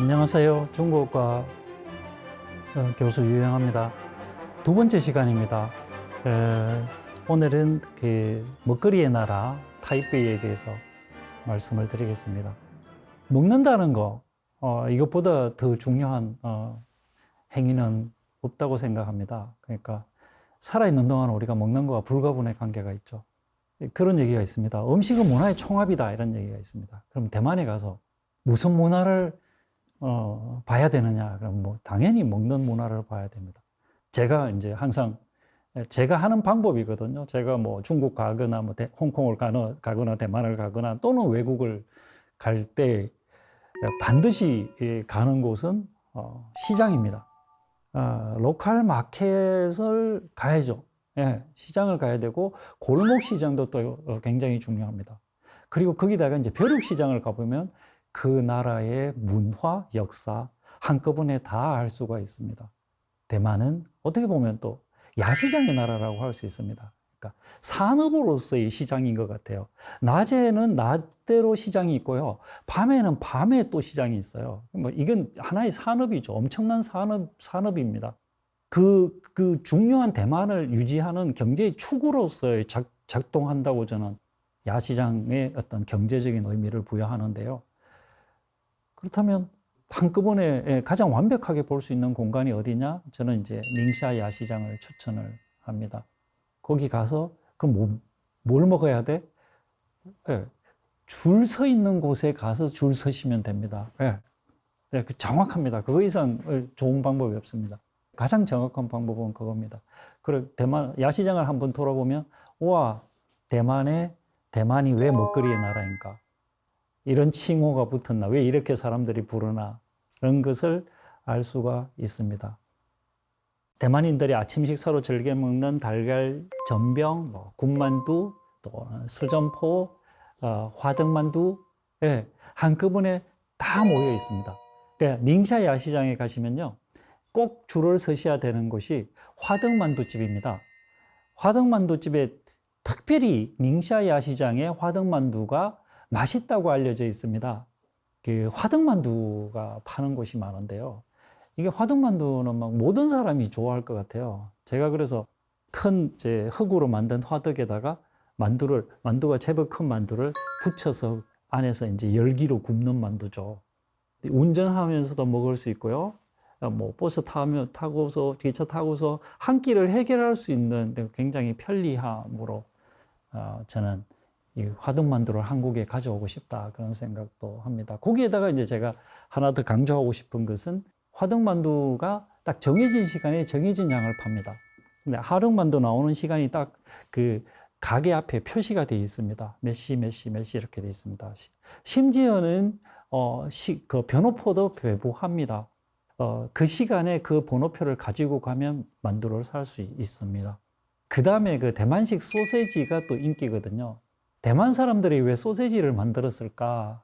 안녕하세요. 중국과 어, 교수 유영합니다. 두 번째 시간입니다. 에, 오늘은 그 먹거리의 나라 타이베이에 대해서 말씀을 드리겠습니다. 먹는다는 거 어, 이것보다 더 중요한 어, 행위는 없다고 생각합니다. 그러니까 살아있는 동안 우리가 먹는 거와 불가분의 관계가 있죠. 그런 얘기가 있습니다. 음식은 문화의 총합이다 이런 얘기가 있습니다. 그럼 대만에 가서 무슨 문화를 어, 봐야 되느냐? 그럼 뭐 당연히 먹는 문화를 봐야 됩니다. 제가 이제 항상 제가 하는 방법이거든요. 제가 뭐 중국 가거나 뭐 대- 홍콩을 가거나, 가거나 대만을 가거나 또는 외국을 갈 때 반드시 예, 가는 곳은 어, 시장입니다. 아, 로컬 마켓을 가야죠. 예, 시장을 가야 되고 골목 시장도 또 어, 굉장히 중요합니다. 그리고 거기다가 이제 벼룩 시장을 가보면 그 나라의 문화, 역사 한꺼번에 다 알 수가 있습니다. 대만은 어떻게 보면 또 야시장의 나라라고 할 수 있습니다. 그러니까 산업으로서의 시장인 것 같아요. 낮에는 낮대로 시장이 있고요. 밤에는 밤에 또 시장이 있어요. 뭐 이건 하나의 산업이죠. 엄청난 산업, 산업입니다. 그, 그 중요한 대만을 유지하는 경제의 축으로서의 작, 작동한다고 저는 야시장의 어떤 경제적인 의미를 부여하는데요. 그렇다면 한꺼번에 예, 가장 완벽하게 볼 수 있는 공간이 어디냐? 저는 이제 닝샤 야시장을 추천을 합니다. 거기 가서 그 뭐, 뭘 먹어야 돼? 줄서 있는 곳에 가서 줄 서시면 됩니다. 예. 네, 그 정확합니다. 그거 이상 좋은 방법이 없습니다. 가장 정확한 방법은 그겁니다. 그리고 대만 야시장을 한번 돌아보면 와 대만에 대만이 왜 먹거리의 나라인가? 이런 칭호가 붙었나? 왜 이렇게 사람들이 부르나? 이런 것을 알 수가 있습니다. 대만인들이 아침 식사로 즐겨 먹는 달걀 전병, 뭐 군만두, 또 수점포, 어, 화덕만두, 예, 한꺼번에 다 모여 있습니다. 그러니까 닝샤 야시장에 가시면요, 꼭 줄을 서셔야 되는 곳이 화덕만두집입니다. 화덕만두집에 특별히 닝샤 야시장의 화덕만두가 맛있다고 알려져 있습니다. 그 화덕만두가 파는 곳이 많은데요. 이게 화덕만두는 막 모든 사람이 좋아할 것 같아요. 제가 그래서 큰 이제 흙으로 만든 화덕에다가 만두를 만두가 제법 큰 만두를 붙여서 안에서 이제 열기로 굽는 만두죠. 운전하면서도 먹을 수 있고요. 뭐 버스 타면 타고서 기차 타고서 한 끼를 해결할 수 있는 굉장히 편리함으로 어, 저는 이 화덕만두를 한국에 가져오고 싶다 그런 생각도 합니다. 거기에다가 이제 제가 하나 더 강조하고 싶은 것은 화덕만두가 딱 정해진 시간에 정해진 양을 팝니다. 근데 하덕만두 나오는 시간이 딱 그 가게 앞에 표시가 되어 있습니다. 몇 시, 몇 시, 몇 시 이렇게 되어 있습니다. 심지어는 어, 시, 그 번호표도 배부합니다. 어, 그 시간에 그 번호표를 가지고 가면 만두를 살 수 있습니다. 그 다음에 그 대만식 소세지가 또 인기거든요. 대만 사람들이 왜 소세지를 만들었을까?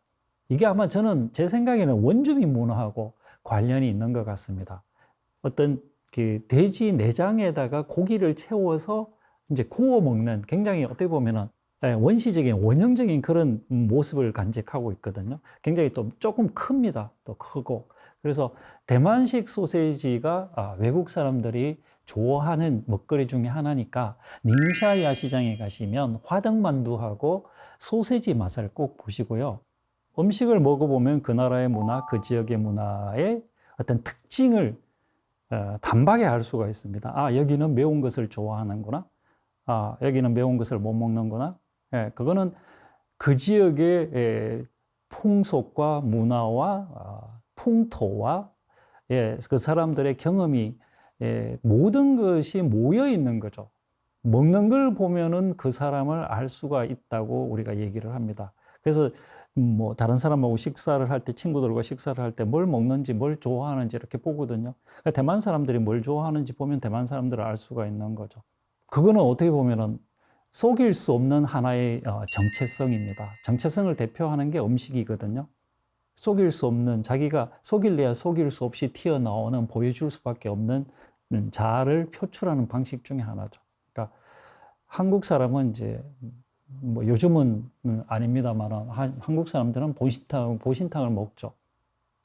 이게 아마 저는 제 생각에는 원주민 문화하고 관련이 있는 것 같습니다. 어떤 그 돼지 내장에다가 고기를 채워서 이제 구워 먹는 굉장히 어떻게 보면은 예, 원시적인 원형적인 그런 모습을 간직하고 있거든요. 굉장히 또 조금 큽니다. 또 크고. 그래서 대만식 소세지가 아, 외국 사람들이 좋아하는 먹거리 중에 하나니까 닝샤 야시장에 가시면 화덕만두하고 소세지 맛을 꼭 보시고요. 음식을 먹어보면 그 나라의 문화, 그 지역의 문화의 어떤 특징을 어, 단박에 알 수가 있습니다. 아, 여기는 매운 것을 좋아하는구나. 아, 여기는 매운 것을 못 먹는구나. 예, 그거는 그 지역의 예, 풍속과 문화와 아, 풍토와 예, 그 사람들의 경험이 예, 모든 것이 모여 있는 거죠. 먹는 걸 보면은 그 사람을 알 수가 있다고 우리가 얘기를 합니다. 그래서 뭐 다른 사람하고 식사를 할 때 친구들과 식사를 할 때 뭘 먹는지 뭘 좋아하는지 이렇게 보거든요. 그러니까 대만 사람들이 뭘 좋아하는지 보면 대만 사람들을 알 수가 있는 거죠. 그거는 어떻게 보면은 속일 수 없는 하나의 어, 정체성입니다. 정체성을 대표하는 게 음식이거든요. 속일 수 없는 자기가 속일래야 속일 수 없이 튀어나오는 보여줄 수밖에 없는 음, 자아를 표출하는 방식 중에 하나죠. 그러니까 한국 사람은 이제 뭐 요즘은 아닙니다만 한국 사람들은 보신탕 보신탕을 먹죠.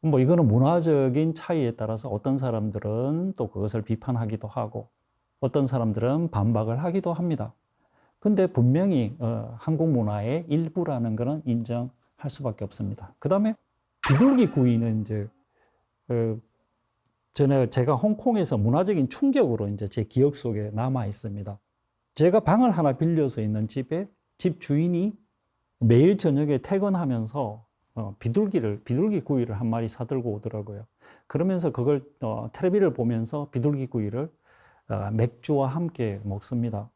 뭐 이거는 문화적인 차이에 따라서 어떤 사람들은 또 그것을 비판하기도 하고 어떤 사람들은 반박을 하기도 합니다. 근데 분명히 어, 한국 문화의 일부라는 것은 인정할 수밖에 없습니다. 그 다음에 비둘기 구이는 이제 어, 전에 제가 홍콩에서 문화적인 충격으로 이제 제 기억 속에 남아 있습니다. 제가 방을 하나 빌려서 있는 집에 집 주인이 매일 저녁에 퇴근하면서 어, 비둘기를 비둘기 구이를 한 마리 사들고 오더라고요. 그러면서 그걸 어, 텔레비를 보면서 비둘기 구이를 어, 맥주와 함께 먹습니다.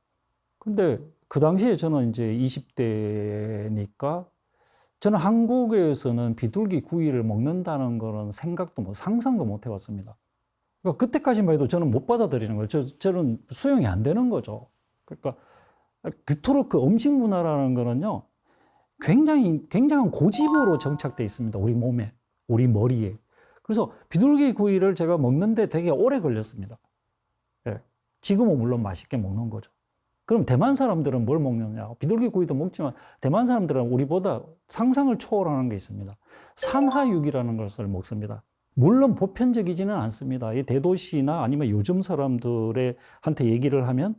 근데 그 당시에 저는 이제 20대니까 저는 한국에서는 비둘기 구이를 먹는다는 거는 생각도 뭐 상상도 못 해봤습니다. 그러니까 그때까지만 해도 저는 못 받아들이는 거예요. 저, 저는 수용이 안 되는 거죠. 그러니까 그토록 그 음식 문화라는 거는요, 굉장히, 굉장한 고집으로 정착돼 있습니다. 우리 몸에, 우리 머리에. 그래서 비둘기 구이를 제가 먹는데 되게 오래 걸렸습니다. 예. 지금은 물론 맛있게 먹는 거죠. 그럼 대만 사람들은 뭘 먹느냐? 비둘기 구이도 먹지만 대만 사람들은 우리보다 상상을 초월하는 게 있습니다. 산하육이라는 것을 먹습니다. 물론 보편적이지는 않습니다. 이 대도시나 아니면 요즘 사람들의 한테 얘기를 하면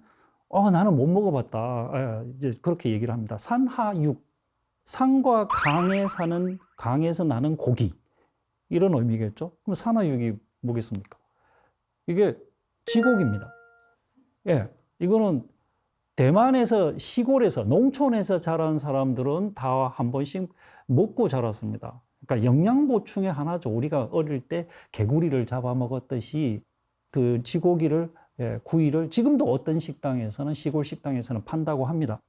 어 나는 못 먹어봤다. 예, 이제 그렇게 얘기를 합니다. 산하육, 산과 강에 사는 강에서 나는 고기 이런 의미겠죠. 그럼 산하육이 뭐겠습니까? 이게 쥐고기입니다. 예, 이거는 대만에서 시골에서 농촌에서 자란 사람들은 다 한 번씩 먹고 자랐습니다. 그러니까 영양 보충의 하나죠. 우리가 어릴 때 개구리를 잡아 먹었듯이 그 쥐고기를 예, 구이를 지금도 어떤 식당에서는 시골 식당에서는 판다고 합니다.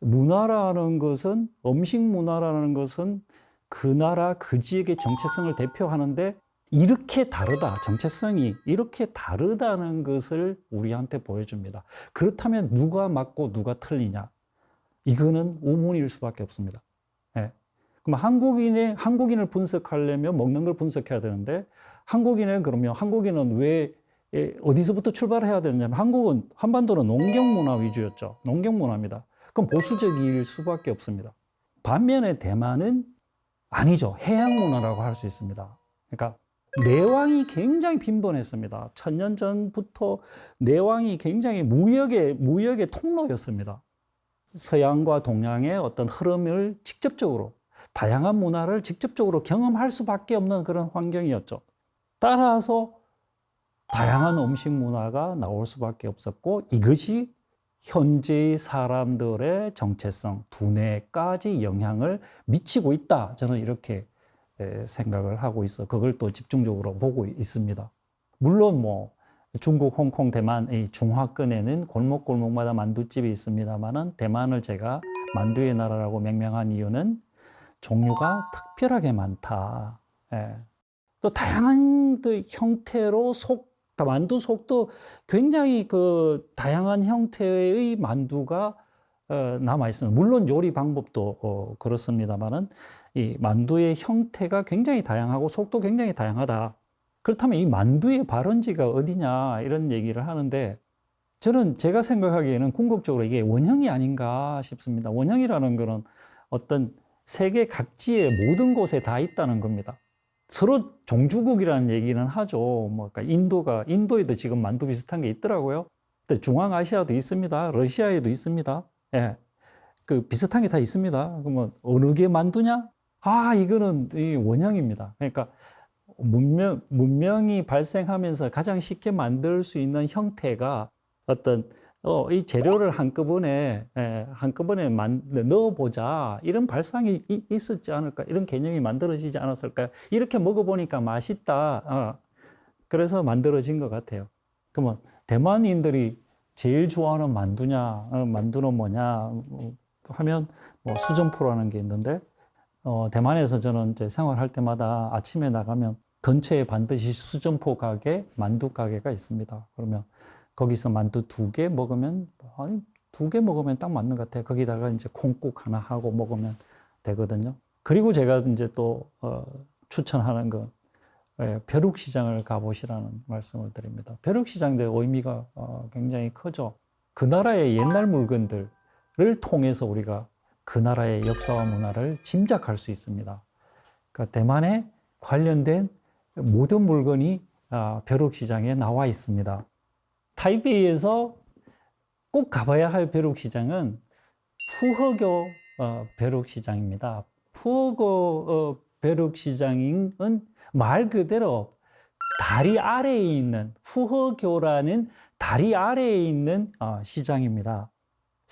문화라는 것은 음식 문화라는 것은 그 나라 그 지역의 정체성을 대표하는데 이렇게 다르다 정체성이 이렇게 다르다는 것을 우리한테 보여줍니다. 그렇다면 누가 맞고 누가 틀리냐 이거는 우문일 수밖에 없습니다. 예. 그럼 한국인의 한국인을 분석하려면 먹는 걸 분석해야 되는데 한국인은 그러면 한국인은 왜 예, 어디서부터 출발해야 되느냐면 한국은 한반도는 농경 문화 위주였죠. 농경 문화입니다. 그럼 보수적일 수밖에 없습니다. 반면에 대만은 아니죠. 해양 문화라고 할 수 있습니다. 그러니까 내왕이 굉장히 빈번했습니다. 천년 전부터 내왕이 굉장히 무역의 무역의 통로였습니다. 서양과 동양의 어떤 흐름을 직접적으로 다양한 문화를 직접적으로 경험할 수밖에 없는 그런 환경이었죠. 따라서 다양한 음식 문화가 나올 수밖에 없었고 이것이 현재의 사람들의 정체성, 두뇌까지 영향을 미치고 있다. 저는 이렇게 생각을 하고 있어. 그걸 또 집중적으로 보고 있습니다. 물론 뭐 중국, 홍콩, 대만 이 중화권에는 골목골목마다 만두집이 있습니다만은 대만을 제가 만두의 나라라고 명명한 이유는 종류가 특별하게 많다. 예. 또 다양한 그 형태로 속 만두 속도 굉장히 그 다양한 형태의 만두가 어, 남아 있습니다. 물론 요리 방법도 어, 그렇습니다만은 이 만두의 형태가 굉장히 다양하고 속도 굉장히 다양하다. 그렇다면 이 만두의 발원지가 어디냐 이런 얘기를 하는데 저는 제가 생각하기에는 궁극적으로 이게 원형이 아닌가 싶습니다. 원형이라는 것은 어떤 세계 각지의 모든 곳에 다 있다는 겁니다. 서로 종주국이라는 얘기는 하죠. 뭐, 그러니까 인도가, 인도에도 지금 만두 비슷한 게 있더라고요. 또 중앙아시아도 있습니다. 러시아에도 있습니다. 예. 그 비슷한 게 다 있습니다. 그러면 어느 게 만두냐? 아, 이거는 이 원형입니다. 그러니까 문명, 문명이 발생하면서 가장 쉽게 만들 수 있는 형태가 어떤 어, 이 재료를 한꺼번에, 예, 한꺼번에 만, 넣어보자. 이런 발상이 이, 있었지 않을까? 이런 개념이 만들어지지 않았을까? 이렇게 먹어보니까 맛있다. 어, 그래서 만들어진 것 같아요. 그러면 대만인들이 제일 좋아하는 만두냐, 어, 만두는 뭐냐 어, 하면 뭐 수점포라는 게 있는데, 어, 대만에서 저는 이제 생활할 때마다 아침에 나가면 근처에 반드시 수점포 가게, 만두 가게가 있습니다. 그러면 거기서 만두 두 개 먹으면 아니 두 개 먹으면 딱 맞는 것 같아요. 거기다가 이제 콩국 하나 하고 먹으면 되거든요. 그리고 제가 이제 또 어, 추천하는 건 예, 벼룩시장을 가보시라는 말씀을 드립니다. 벼룩시장의 의미가 어, 굉장히 크죠. 그 나라의 옛날 물건들을 통해서 우리가 그 나라의 역사와 문화를 짐작할 수 있습니다. 그러니까 대만의 관련된 모든 물건이 아, 벼룩시장에 나와 있습니다. 타이베이에서 꼭 가봐야 할 벼룩시장은 푸허교 어, 벼룩시장입니다. 푸허교 어, 벼룩시장은 말 그대로 다리 아래에 있는 푸허교라는 다리 아래에 있는 어, 시장입니다.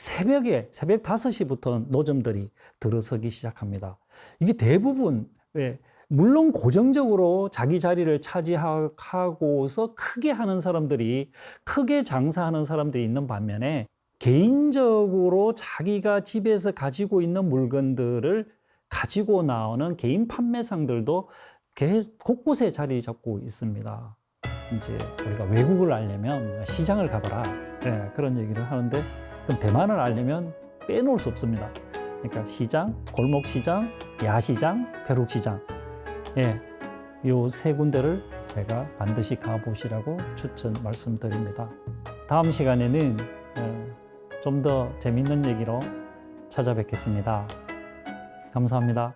새벽에 새벽 5시부터 노점들이 들어서기 시작합니다. 이게 대부분 왜 물론 고정적으로 자기 자리를 차지하고서 크게 하는 사람들이 크게 장사하는 사람들이 있는 반면에 개인적으로 자기가 집에서 가지고 있는 물건들을 가지고 나오는 개인 판매상들도 개- 곳곳에 자리 잡고 있습니다. 이제 우리가 외국을 알려면 시장을 가봐라 예, 그런 얘기를 하는데 그럼 대만을 알려면 빼놓을 수 없습니다. 그러니까 시장, 골목 시장, 야시장, 벼룩 시장, 예, 요 세 군데를 제가 반드시 가보시라고 추천 말씀드립니다. 다음 시간에는 좀 더 재밌는 얘기로 찾아뵙겠습니다. 감사합니다.